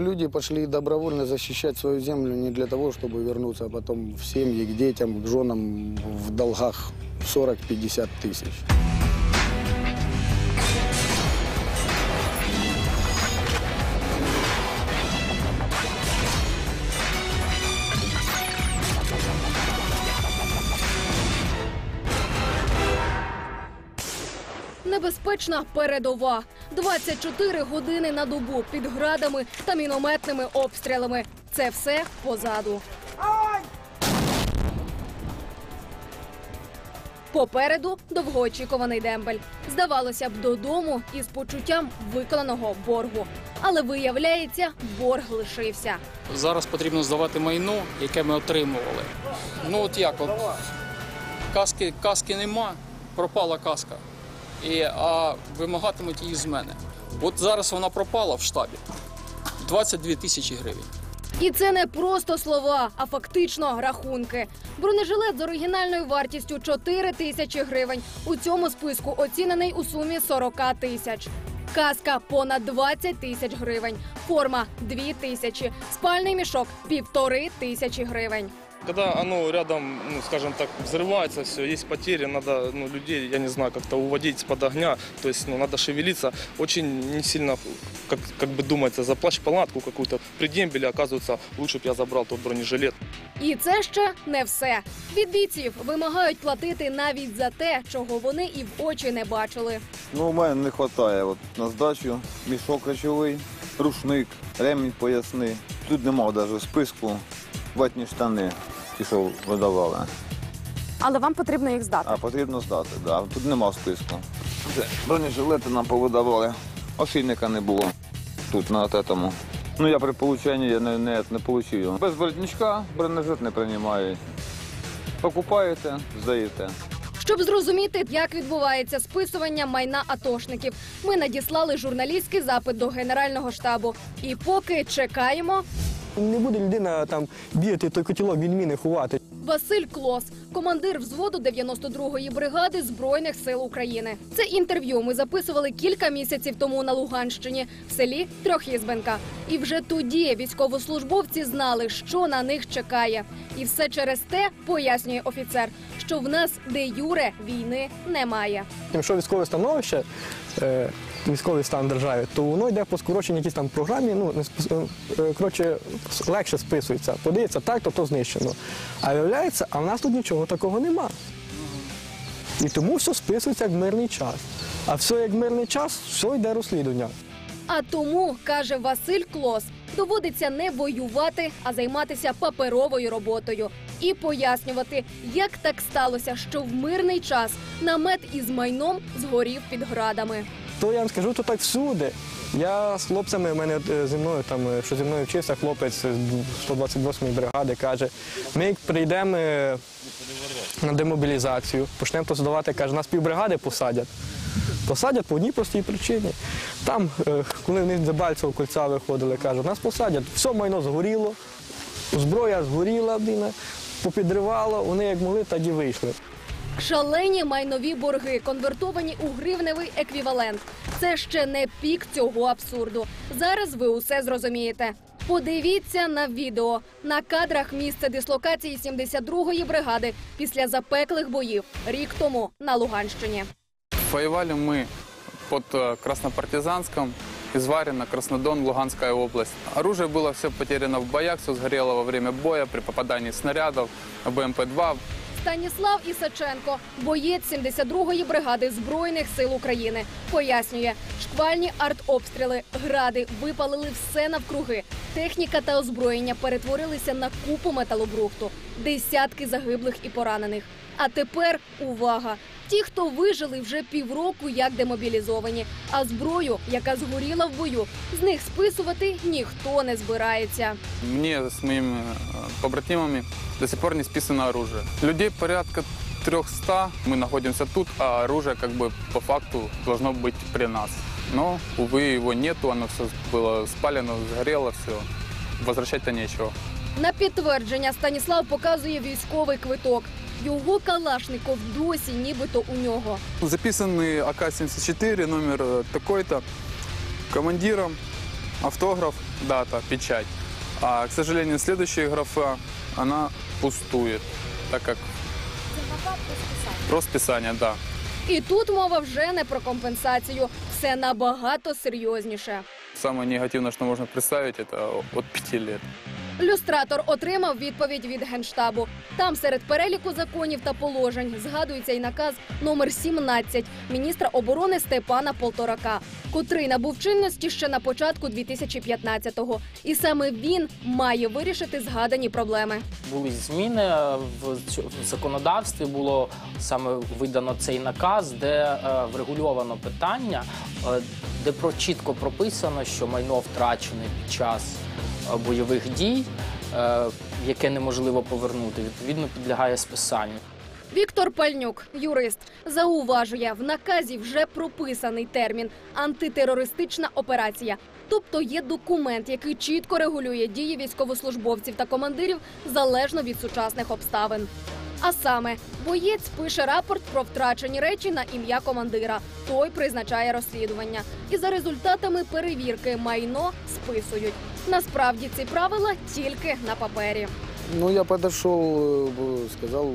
Люди пошли добровольно защищать свою землю не для того, чтобы вернуться потом в семьи, к детям, к женам в долгах в 40-50 тысяч. Небезпечна передова. 24 години на добу під градами та мінометними обстрілами. Це все позаду. Попереду довгоочікуваний дембель. Здавалося б, додому із почуттям виконаного боргу. Але виявляється, борг лишився. Зараз потрібно здавати майно, яке ми отримували. Ну от як, от каски, каски нема, пропала каска. І, а вимагатимуть її з мене. От зараз вона пропала в штабі. 22 тисячі гривень. І це не просто слова, а фактично рахунки. Бронежилет з оригінальною вартістю 4 тисячі гривень. У цьому списку оцінений у сумі 40 тисяч. Каска понад 20 тисяч гривень. Форма 2 тисячі. Спальний мішок півтори тисячі гривень. Когда оно рядом, ну, скажем так, взрывается все, есть потери, надо ну, людей, я не знаю, как-то уводить из-под огня, то есть ну, надо шевелиться. Очень не сильно, как, как бы думается, за плащ-палатку какую-то при дембеле, оказывается, лучше бы я забрал тот бронежилет. І це ще не все. Від бійців вимагають платити навіть за те, чого вони і в очі не бачили. Ну, у мене не вистачає от, на здачу, мішок речовий, рушник, ремінь поясний. Тут немає навіть списку, ватні штани, ті, що видавали. Але вам потрібно їх здати. А потрібно здати, да. Тут нема списку. Це бронежилети нам повидавали, ошейника не було тут на тому. Ну я при полученні я не, не, не отримав його. Без воротничка бронежилет не приймають. Покупаєте, здаєте. Щоб зрозуміти, як відбувається списування майна атошників, ми надіслали журналістський запит до генерального штабу. І поки чекаємо, Не буде людина там бігати той котілок від міни ховати. Василь Клос, командир взводу 92-ї бригади збройних сил України. Це інтерв'ю ми записували кілька місяців тому на Луганщині в селі Трьохізбенка. І вже тоді військовослужбовці знали, що на них чекає. І все через те, пояснює офіцер, що в нас де юре війни немає. Якщо військове становище, е, військовий стан держави, то воно йде по скороченій якійсь там програмі, ну не спис- е, коротше, легше списується. Подається так, то то знищено. А виявляється, а в нас тут нічого такого нема. І тому все списується як мирний час. А все як мирний час, все йде розслідування. А тому, каже Василь Клос, доводиться не воювати, а займатися паперовою роботою і пояснювати, як так сталося, що в мирний час намет із майном згорів під градами. То я вам скажу, то так всюди. Я з хлопцями, в мене е, зі мною там, е, що зі мною вчився, хлопець з 128-ї бригади каже, ми прийдемо е, на демобілізацію, почнемо то здавати, каже, нас півбригади посадять. Посадять по одній простій причині. Там, коли вони з Дебальцевого кольця виходили, каже, нас посадять, все майно згоріло, зброя згоріла, попідривало, вони як могли, так і вийшли. Шалені майнові борги, конвертовані у гривневий еквівалент. Це ще не пік цього абсурду. Зараз ви усе зрозумієте. Подивіться на відео на кадрах місце дислокації 72-ї бригади після запеклих боїв рік тому на Луганщині. Воевали мы под э, Краснопартизанском, Изварина, Краснодон, Луганская область. Оружие было все потеряно в боях, все сгорело во время боя при попадании снарядов, БМП-2. Станіслав Ісаченко, боєць 72-ї бригади збройних сил України, пояснює, шквальні артобстріли, гради випалили все навкруги. Техніка та озброєння перетворилися на купу металобрухту, десятки загиблих і поранених. А тепер увага! Ті, хто вижили вже півроку, як демобілізовані, а зброю, яка згоріла в бою, з них списувати ніхто не збирається. Мне с моими э, побратимами до сих пор не списано оружие. Людей порядка 300. Мы находимся тут, а оружие как бы по факту должно быть при нас. Но, увы, его нету, оно все было спалено, сгорело, все. Возвращать-то нечего. На підтвердження Станіслав показує військовий квиток. Його калашников досі нібито у нього. Записанный АК-74, номер э, такой-то, командиром автограф, дата, печать. А, к сожалению, следующая графа, она пустует, так как... Про списание, да. І тут мова вже не про компенсацію. Все набагато серйозніше. Самое негативное, что можно представить, это от 5 лет. Люстратор отримав відповідь від генштабу. Там серед переліку законів та положень згадується й наказ номер 17 міністра оборони Степана Полторака, котрий набув чинності ще на початку 2015-го. І саме він має вирішити згадані проблеми. були зміни в законодавстві. Було саме видано цей наказ, де е, врегульовано питання, е, де чітко прописано, що майно втрачене під час бойових дій, е, яке неможливо повернути, відповідно підлягає списанню. Віктор Пальнюк, юрист, зауважує, в наказі вже прописаний термін антитерористична операція. Тобто є документ, який чітко регулює дії військовослужбовців та командирів залежно від сучасних обставин. А саме, боєць пише рапорт про втрачені речі на ім'я командира. Той призначає розслідування. І за результатами перевірки майно списують. Насправді ці правила тільки на папері. Ну, я подошел, э, сказал,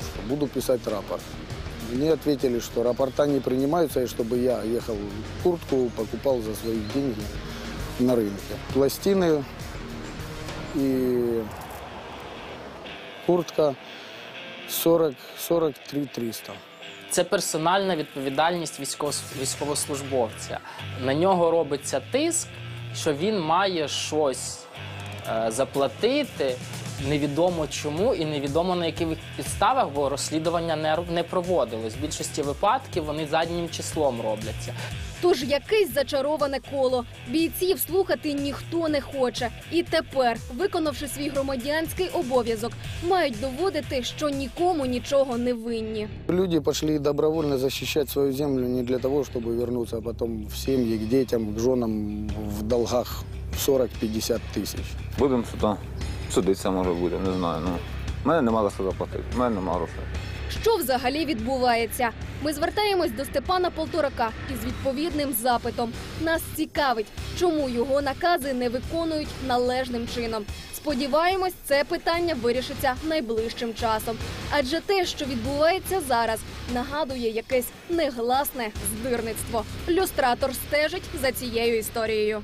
что буду писать рапорт. Мне ответили, что рапорта не принимаются, и чтобы я ехал куртку, покупал за свои деньги на рынке. Пластины и куртка 40, 43 300. Це персональна відповідальність військовос- військовослужбовця. На нього робиться тиск, що він має щось е, заплатити. Невідомо чому і невідомо на яких підставах, бо розслідування не, не проводилось. В більшості випадків вони заднім числом робляться. Тож якесь зачароване коло. Бійців слухати ніхто не хоче. І тепер, виконавши свій громадянський обов'язок, мають доводити, що нікому нічого не винні. Люди пошли добровольно защищать свою землю не для того, чтобы вернуться потом в семьи, к детям, к женам в долгах 40-50 тысяч. Будемо сюди. Судитися може буде, не знаю. Ну, в мене нема за що заплатити, в мене нема грошей. Що взагалі відбувається? Ми звертаємось до Степана Полторака із відповідним запитом. Нас цікавить, чому його накази не виконують належним чином. Сподіваємось, це питання вирішиться найближчим часом. Адже те, що відбувається зараз, нагадує якесь негласне здирництво. Люстратор стежить за цією історією.